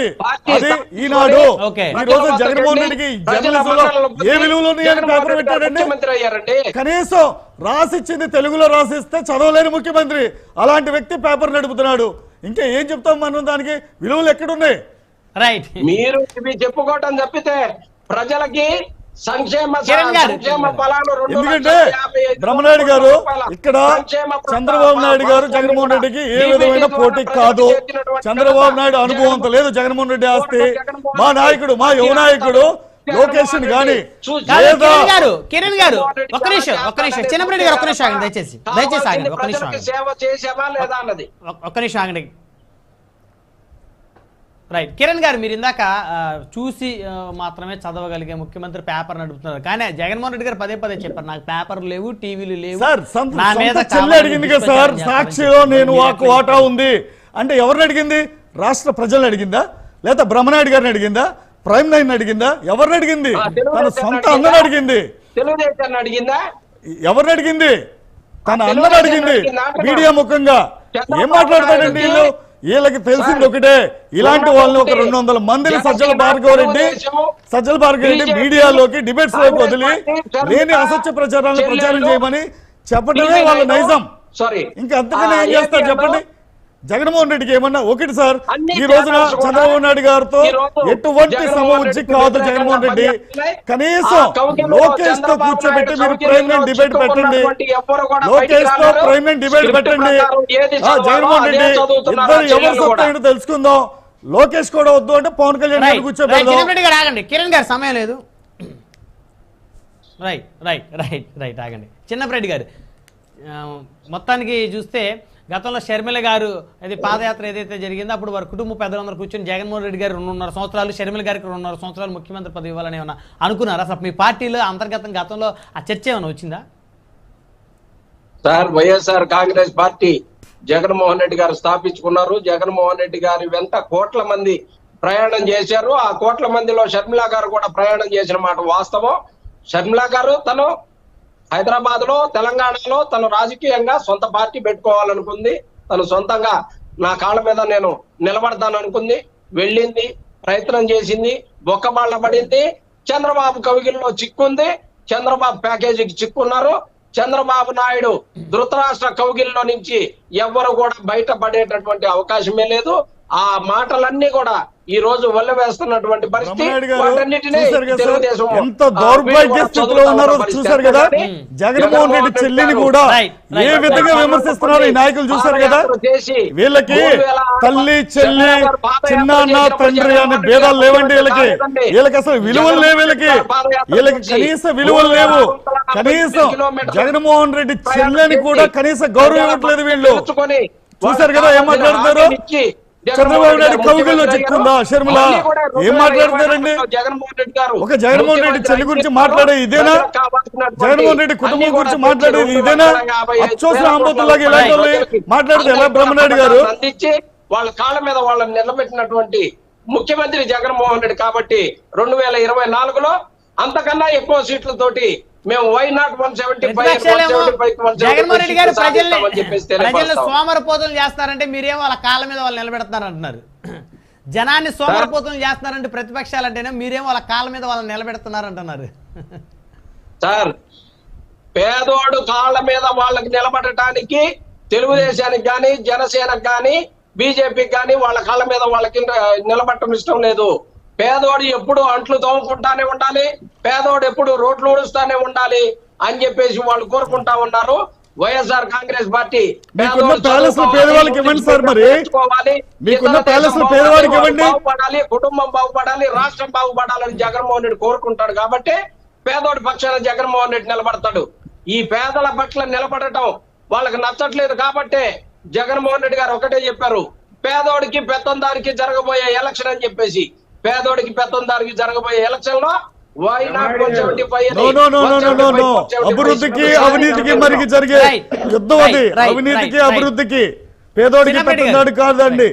అది పార్టీ అది ఈనాడు ఓకే. ఈ రోజు జగన్మోహన్ రెడ్డికి మన్ననలు ఏ విలువలు ఉన్నాయని పేపర్ పెట్టాడండి. కనీసం రాసిచ్చింది తెలుగులో రాసిస్తే చదవలేని ముఖ్యమంత్రి. అలాంటి వ్యక్తి పేపర్ నడుపుతున్నాడు. ఇంకా ఏం చెప్తాం మనం దానికి? విలువలు ఎక్కడున్నాయి? రైట్. మీరు ఇవి చెప్పుకోవటం తప్పితే ప్రజలకి ఎందుకంటే బ్రహ్మనాయుడు గారు ఇక్కడ చంద్రబాబు నాయుడు గారు జగన్మోహన్ రెడ్డికి ఏ విధమైన పోటీ కాదు. చంద్రబాబు నాయుడు అనుభవం లేదు జగన్మోహన్ రెడ్డి ఆస్తి. మా నాయకుడు మా యువ నాయకుడు లోకేష్ గాని గారు కిరణ్ గారు ఒక్క నిమిషం ఒక్క నిమిషం. చిన్నప్పటి గారు ఒక్క నిమిషం ఆగండి దయచేసి దయచేసి ఆగండి కావాల్సింది ఒక్క నిమిషం ఒక్క నిమిషం ఆగండి. రైట్ కిరణ్ గారు మీరు ఇందాక చూసి మాత్రమే చదవగలిగే ముఖ్యమంత్రి పేపర్ నడుపుతున్నారు. కానీ జగన్మోహన్ రెడ్డి గారు పదే పదే చెప్పారు నాకు పేపర్లు లేవు టీవీలు లేవు. సార్ సొంత నా మీద సొంత చెల్లి కావాలని అడిగింది కదా సార్ సాక్షిలో. నేను వాకు వాటా ఉంది. అంటే ఎవరిని అడిగింది? రాష్ట్ర ప్రజల్ని అడిగిందా? లేదా బ్రహ్మనాయుడు గారిని అడిగిందా? Prime nine అడిగిందా? ఎవరిని అడిగింది? తన సొంత అడిగిందా? అన్నని అడిగింది. ఎవరిని అడిగింది? తన అన్నని అడిగింది? మీడియా ముఖంగా. ఏం మాట్లాడతాడండి వీళ్ళు? వీళ్ళకి తెలిసింది ఒకటే. ఇలాంటి వాళ్ళని ఒక రెండు వందల మందిని సజ్జల భార్గవ రెడ్డి సజ్జల భార్గవ రెడ్డి మీడియాలోకి డిబేట్స్ కాంగ్రెస్ వదిలి లేని అసత్య ప్రచారాలను ప్రచారం చేయమని చెప్పడమే వాళ్ళ నైజం. ఇంకా అంతకన్నా ఏం చేస్తారు చెప్పండి? జగన్మోహన్ రెడ్డికి ఏమన్నా ఒకటి సార్? ఈ రోజున చంద్రబాబు నాయుడు గారితో ఎటువంటి సమవుజ్జి రెడ్డికి కాదు జగన్మోహన్ రెడ్డి. కనీసం లోకేష్తో కూర్చోబెట్టి మీరు ప్రైమ్ డిబేట్ పెట్టండి. లోకేష్తో ప్రైమ్ డిబేట్. పెట్టండి. జగన్మోహన్ రెడ్డి ఇద్దరు ఎవరు సత్తా తెలుసుకుందాం. లోకేష్ కూడా వద్దు అంటే పవన్ కళ్యాణ్ గారు ఆగండి. కిరణ్ గారు సమయం లేదు. రైట్ రైట్ రైట్ రైట్ ఆగండి. చిన్నప్పరెడ్డి గారు మొత్తానికి చూస్తే గతంలో షర్మిల గారు అది పాదయాత్ర ఏదైతే జరిగిందో అప్పుడు వారి కుటుంబ పెద్దలందరూ కూర్చొని జగన్మోహన్ రెడ్డి గారు రెండున్నర సంవత్సరాలు షర్మిల గారికి రెండున్నర సంవత్సరాలు ముఖ్యమంత్రి పదవి ఇవ్వాలని ఏమన్నా అనుకున్నారు? అసలు మీ పార్టీలో అంతర్గతం గతంలో ఆ చర్చ ఏమైనా వచ్చిందా? Sir YSR Congress party Jaganmohan Reddy garu స్థాపించుకున్నారు. Jaganmohan Reddy గారి వెంట కోట్ల మంది ప్రయాణం చేశారు. ఆ కోట్ల మందిలో షర్మిల గారు కూడా ప్రయాణం చేసిన మాట వాస్తవం. షర్మిల గారు తను హైదరాబాద్లో తెలంగాణలో తను రాజకీయంగా సొంత పార్టీ పెట్టుకోవాలనుకుంది. తను సొంతంగా నా కాళ్ళ మీద నేను నిలబడతాను అనుకుంది. వెళ్ళింది ప్రయత్నం చేసింది బొక్కబాళ్ళ పడింది. చంద్రబాబు కవిగిల్లో చిక్కుంది. చంద్రబాబు ప్యాకేజీకి చిక్కున్నారు. చంద్రబాబు నాయుడు ధృతరాష్ట్ర కౌగిల్లో నుంచి ఎవ్వరు కూడా బయటపడేటటువంటి అవకాశమే లేదు. ఆ మాటలన్నీ కూడా ఈ రోజు వల్ల వేస్తున్నటువంటి పరిస్థితి ఎంత దౌర్భాగ్య స్థితిలో ఉన్నారో చూశారు కదా. జగన్మోహన్ రెడ్డి చెల్లిని కూడా. ఏ విధంగా విమర్శిస్తున్నారు ఈ నాయకులు చూశారు కదా. వీళ్ళకి తల్లి చెల్లి చేసినప్పుడు తండ్రి అనే భేదాలు లేవండి వీళ్ళకి. వీళ్ళకి అసలు విలువలు లేవు వీళ్ళకి. వీళ్ళకి కనీస విలువలు లేవు. కనీసం జగన్మోహన్ రెడ్డి చెల్లని కూడా కనీస గౌరవం ఇవ్వట్లేదు వీళ్ళు. చూశారు కదా ఏం మాట్లాడతారు చంద్రబాబు నాయుడు జగన్మోహన్ కౌగిల్లో చిక్కుందా షర్మిల మళ్ళీ కూడా ఏం మాట్లాడతారండి జగన్మోహన్ రెడ్డి గారు ఒక జగన్మోహన్ రెడ్డి చెల్లి గురించి మాట్లాడే ఇదేనా? జగన్మోహన్ రెడ్డి కుటుంబం గురించి మాట్లాడేది ఇదేనా? అచ్చోసిన వేల ఆంబోతుల్లాగా ఇలాంటి మాట్లాడితే ఎలా బ్రహ్మనాయుడు గారు? వాళ్ళ కాళ్ళ మీద వాళ్ళని నిలబెట్టినటువంటి ముఖ్యమంత్రి జగన్మోహన్ రెడ్డి కాబట్టి రెండు వేల ఇరవై నాలుగులో అంతకన్నా ఎక్కువ సీట్లతోటి మేము why not one seventy Jaganmohan Reddy garu ప్రజల్ని. సోమరపోతులు చేస్తారంటే మీరేమో వాళ్ళ కాళ్ళ మీద వాళ్ళు నిలబెడతారు అంటున్నారు జనాన్ని సోమరపోతులు చేస్తున్నారంటే ప్రతిపక్షాలు అంటేనే మీరేమో వాళ్ళ కాళ్ళ మీద వాళ్ళని నిలబెడుతున్నారు అంటున్నారు సార్ పేదోడు కాళ్ళ మీద వాళ్ళకి నిలబడటానికి తెలుగుదేశానికి కానీ జనసేనకు కానీ బీజేపీకి కానీ వాళ్ళ కాళ్ళ మీద వాళ్ళకి నిలబడటం ఇష్టం లేదు. పేదోడు ఎప్పుడు అంట్లు తోముకుంటానే ఉండాలి పేదోడు ఎప్పుడు రోడ్లు ఊడుస్తానే ఉండాలి అని చెప్పేసి వాళ్ళు కోరుకుంటా ఉన్నారు వైఎస్ఆర్ కాంగ్రెస్ పార్టీ ప్యాలెస్ పేదవాళ్ళకి ఇవ్వండి సార్ మరి. మీకున్న ప్యాలెస్ ఇవ్వండి. బాగుపడాలి కుటుంబం బాగుపడాలి రాష్ట్రం బాగుపడాలని జగన్మోహన్ రెడ్డి కోరుకుంటాడు కాబట్టి పేదోడి పక్షాన జగన్మోహన్ రెడ్డి నిలబడతాడు ఈ పేదల పట్ల నిలబడటం వాళ్ళకి నచ్చట్లేదు కాబట్టే జగన్మోహన్ రెడ్డి గారు ఒకటే చెప్పారు పేదోడికి పెత్తందారికి జరగబోయే ఎలక్షన్ అని చెప్పేసి పేదోడికి పెత్తందారికి జరగబోయే ఎలక్షన్లో why not one seventy five no no no no no no no అభివృద్ధికి అవినీతికి మరికి జరిగే. యుద్ధం అది. అవినీతికి అభివృద్ధికి. పేదోడికి పెద్దదాడు కాదండి.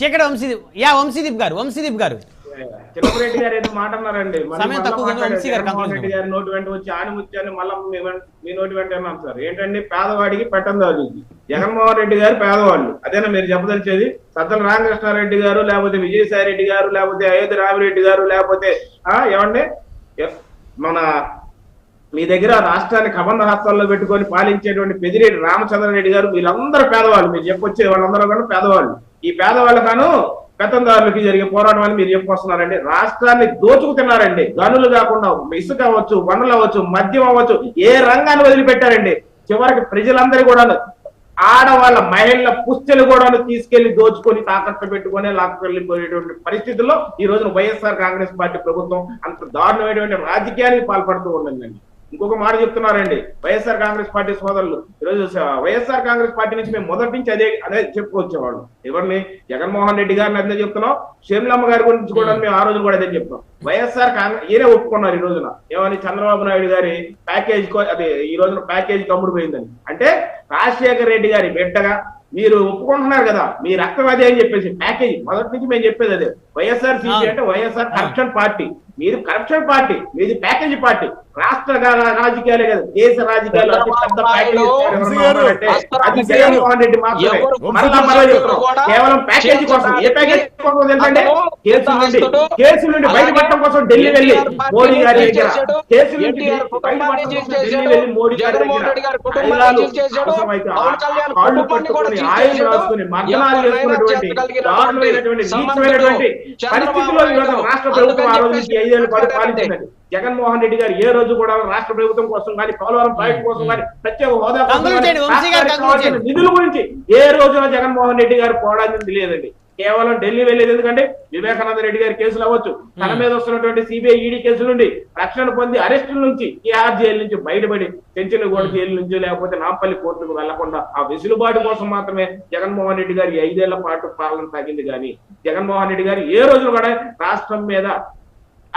చీకటి వంశీదీప్ యా వంశీదీప్ గారు వంశీదీప్ గారు. చిన్నపరెడ్డి గారు ఏదో మాట అన్నారండి. రెడ్డి గారి నోటి వెంట వచ్చి ఆనిముత్యాన్ని మళ్ళీ మీ నోటి వెంట అన్నాం సార్. ఏంటండి? పేదవాడికి పెట్టందారు జగన్మోహన్ రెడ్డి గారు పేదవాళ్ళు. అదేనా మీరు చెప్పదలిచేది? సజ్జల రామకృష్ణారెడ్డి గారు లేకపోతే విజయసాయి రెడ్డి గారు లేకపోతే అయోధ్య రామిరెడ్డి గారు లేకపోతే ఆ ఏమండి? మన మీ దగ్గర రాష్ట్రాన్ని కబంధ హస్తాల్లో పెట్టుకొని పాలించేటువంటి పెదిరెడ్డి రామచంద్రారెడ్డి గారు వీళ్ళందరూ పేదవాళ్ళు. మీరు చెప్పొచ్చే వాళ్ళందరూ కూడా పేదవాళ్ళు. ఈ పేదవాళ్ళు కాను పెత్తందారులకి జరిగే పోరాటం అని మీరు చెప్పుకొస్తున్నారండి. రాష్ట్రాన్ని దోచుకు తిన్నారండి గనులు కాకుండా ఇసుక అవ్వచ్చు వనరులు అవ్వచ్చు మద్యం అవ్వచ్చు ఏ రంగాన్ని వదిలిపెట్టారండి? చివరికి ప్రజలందరూ కూడా ఆడవాళ్ళ మహిళల పుస్తలు కూడా తీసుకెళ్ళి దోచుకొని తాకట్టు పెట్టుకొని లాక్కెళ్ళిపోయేటువంటి పరిస్థితుల్లో ఈ రోజున వైఎస్ఆర్ కాంగ్రెస్ పార్టీ ప్రభుత్వం అంత దారుణమైనటువంటి రాజకీయానికి పాల్పడుతూ ఉందండి. ఇంకొక మాట చెప్తున్నారండి వైఎస్ఆర్ కాంగ్రెస్ పార్టీ సోదరులు ఈరోజు వైఎస్ఆర్ కాంగ్రెస్ పార్టీ నుంచి మేము మొదటి నుంచి అదే అదే చెప్పుకొచ్చేవాళ్ళు. ఎవరిని? జగన్మోహన్ రెడ్డి గారిని అదే చెప్తున్నాం. షర్మిలమ్మ గారి గురించి కూడా మేము ఆ రోజు కూడా అదే చెప్తాం వైఎస్ఆర్ కాంగ్రెస్ ఈయనే ఒప్పుకున్నారు ఈ రోజున. ఏమని? చంద్రబాబు నాయుడు గారి ప్యాకేజ్ అదే ఈ రోజున ప్యాకేజ్ కమ్ముడు పోయిందని. అంటే రాజశేఖర రెడ్డి గారి బిడ్డగా మీరు ఒప్పుకుంటున్నారు కదా మీ రక్తం అదే అని చెప్పేసి ప్యాకేజ్ మొదటి నుంచి మేము చెప్పేది అదే. YSR CP. అంటే వైఎస్ఆర్ కరప్షన్ పార్టీ. మీరు కరప్షన్ పార్టీ మీది ప్యాకేజీ పార్టీ రాష్ట్ర రాజకీయాలే కదా దేశ రాజకీయాలు అది జగన్మోహన్ రెడ్డి మాత్రమే మరలా మరలా చెప్తున్నాం. కేవలం ప్యాకేజీ కోసం ఏ ప్యాకేజీ కోసం అతను కేసుల నుండి కేసుల నుండి బయటపడటం కోసం ఢిల్లీ వెళ్ళి మోడీ గారి దగ్గర ఎన్టీఆర్ కుటుంబాన్ని బయటపడటం కోసం. ఢిల్లీ వెళ్ళి మోడీ గారి దగ్గర కాళ్ళు పట్టుకొని ఆయుధం. రాసుకుని ఎవరైనా చేసుకున్నటువంటి దారుణమైనటువంటి నీచమైనటువంటి పరిస్థితిలో. రాష్ట్ర ప్రభుత్వం ఆ రోజు ఐదేళ్ళ పాటు పాలించిందండి. జగన్మోహన్ రెడ్డి గారు ఏ రోజు కూడా రాష్ట్ర ప్రభుత్వం కోసం కానీ పోలవరం ప్రాజెక్ట్ కోసం కానీ ప్రత్యేక హోదా. నిధుల గురించి ఏ రోజున జగన్మోహన్ రెడ్డి గారు పోవడానికి లేదండి కేవలం ఢిల్లీ వెళ్ళేది ఎందుకంటే వివేకానంద రెడ్డి గారి కేసులు అవ్వచ్చు. తన మీద వస్తున్నటువంటి సిబిఐ ఈడీ కేసుల నుండి రక్షణ పొంది అరెస్టుల నుంచి కేఆర్ జైలు నుంచి బయటపడి చెంచనగూడ జైలు నుంచి లేకపోతే నాంపల్లి కోర్టుకు వెళ్ళకుండా ఆ వెసులుబాటు కోసం మాత్రమే జగన్మోహన్ రెడ్డి గారి ఐదేళ్ళ పాటు పాలన సాగింది కానీ జగన్మోహన్ రెడ్డి గారు ఏ రోజు కూడా రాష్ట్రం మీద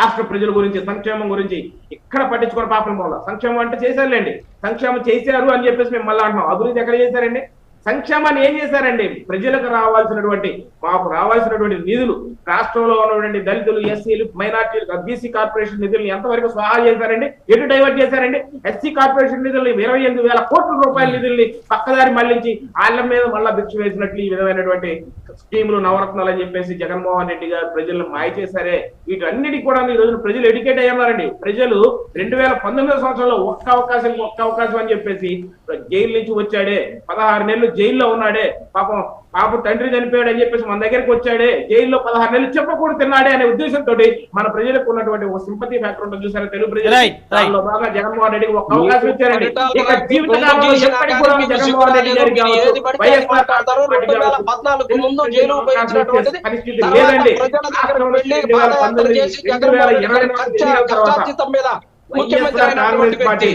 రాష్ట్ర ప్రజల గురించి సంక్షేమం గురించి ఇక్కడ పట్టించుకున్న పాపం వల్ల సంక్షేమం అంటే చేశారులేండి. సంక్షేమం చేశారు అని చెప్పేసి మేము మళ్ళీ అంటున్నాం. అభివృద్ధి ఎక్కడ చేశారండి? సంక్షేమాన్ని ఏం చేశారండి? ప్రజలకు రావాల్సినటువంటి మాకు రావాల్సినటువంటి నిధులు రాష్ట్రంలో ఉన్నటువంటి దళితులు ఎస్సీలు మైనార్టీలు బీసీ కార్పొరేషన్ నిధులను ఎంతవరకు స్వాహా చేశారండి? ఎటు డైవర్ట్ చేశారండి? ఎస్సీ కార్పొరేషన్ నిధుల్ని ఇరవై ఎనిమిది వేల కోట్ల రూపాయల నిధుల్ని పక్కదారి మళ్ళించి వాళ్ళ మీద మళ్ళా భిక్ష వేసినట్లు ఈ విధమైనటువంటి స్కీములు నవరత్నాలు అని చెప్పేసి జగన్మోహన్ రెడ్డి గారు ప్రజలను మాయ చేశారే. వీటన్నిటి కూడా ఈ రోజు ప్రజలు ఎడ్యుకేట్ అయ్యారండి ప్రజలు రెండు వేల పంతొమ్మిదో సంవత్సరంలో ఒక్క అవకాశం ఒక్క అవకాశం అని చెప్పేసి జైలు నుంచి వచ్చాడే. పదహారు నెలలు జైల్లో ఉన్నాడే. పాపం పాపం తండ్రి చనిపోయాడు అని చెప్పేసి మన దగ్గరికి వచ్చాడే. జైల్లో పదహారు నెలలు చెప్పకూడదు తిన్నాడే అనే ఉద్దేశంతో మన ప్రజలకు ఉన్నటువంటి ఒక సింపతి ఫ్యాక్టర్ ఉంటుంది చూసారా? తెలుగు ప్రజలు బాగా జగన్మోహన్ రెడ్డికి ఒక అవకాశం ఇచ్చారండి. ఇక జీవితకాలంలో ఎప్పటికీ కూడా మీకు జగన్మోహన్ రెడ్డి గారికి పరిస్థితి లేదండి. రెండు వేల పంతొమ్మిది, రెండు ఇరవై తర్వాత వైఎస్ఆర్ కాంగ్రెస్ పార్టీ